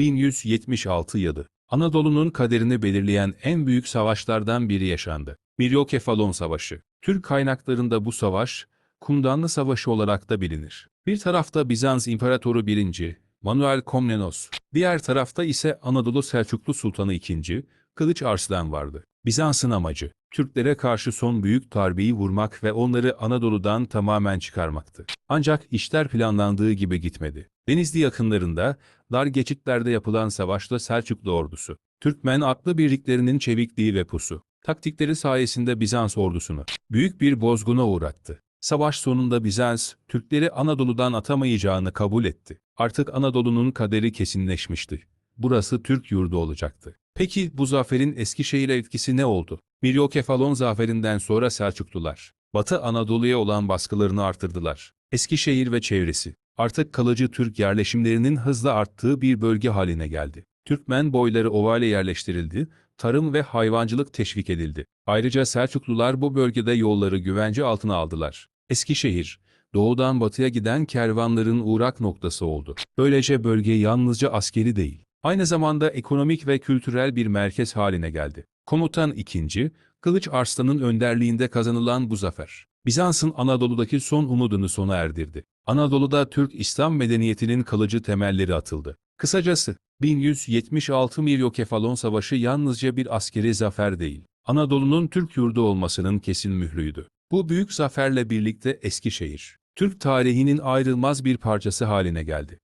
1176 yılı. Anadolu'nun kaderini belirleyen en büyük savaşlardan biri yaşandı. Miryokefalon Savaşı. Türk kaynaklarında bu savaş, Kumdanlı Savaşı olarak da bilinir. Bir tarafta Bizans İmparatoru 1. Manuel Komnenos, diğer tarafta ise Anadolu Selçuklu Sultanı 2. Kılıç Arslan vardı. Bizans'ın amacı, Türklere karşı son büyük darbeyi vurmak ve onları Anadolu'dan tamamen çıkarmaktı. Ancak işler planlandığı gibi gitmedi. Denizli yakınlarında, dar geçitlerde yapılan savaşta Selçuklu ordusu, Türkmen aklı birliklerinin çevikliği ve pusu, taktikleri sayesinde Bizans ordusunu büyük bir bozguna uğrattı. Savaş sonunda Bizans, Türkleri Anadolu'dan atamayacağını kabul etti. Artık Anadolu'nun kaderi kesinleşmişti. Burası Türk yurdu olacaktı. Peki bu zaferin Eskişehir'e etkisi ne oldu? Miryokefalon zaferinden sonra Selçuklular, Batı Anadolu'ya olan baskılarını artırdılar. Eskişehir ve çevresi, artık kalıcı Türk yerleşimlerinin hızla arttığı bir bölge haline geldi. Türkmen boyları ovale yerleştirildi, tarım ve hayvancılık teşvik edildi. Ayrıca Selçuklular bu bölgede yolları güvence altına aldılar. Eskişehir, doğudan batıya giden kervanların uğrak noktası oldu. Böylece bölge yalnızca askeri değil, aynı zamanda ekonomik ve kültürel bir merkez haline geldi. Komutan II. Kılıç Arslan'ın önderliğinde kazanılan bu zafer, Bizans'ın Anadolu'daki son umudunu sona erdirdi. Anadolu'da Türk İslam medeniyetinin kalıcı temelleri atıldı. Kısacası, 1176 Miryokefalon Savaşı yalnızca bir askeri zafer değil, Anadolu'nun Türk yurdu olmasının kesin mührüydü. Bu büyük zaferle birlikte Eskişehir, Türk tarihinin ayrılmaz bir parçası haline geldi.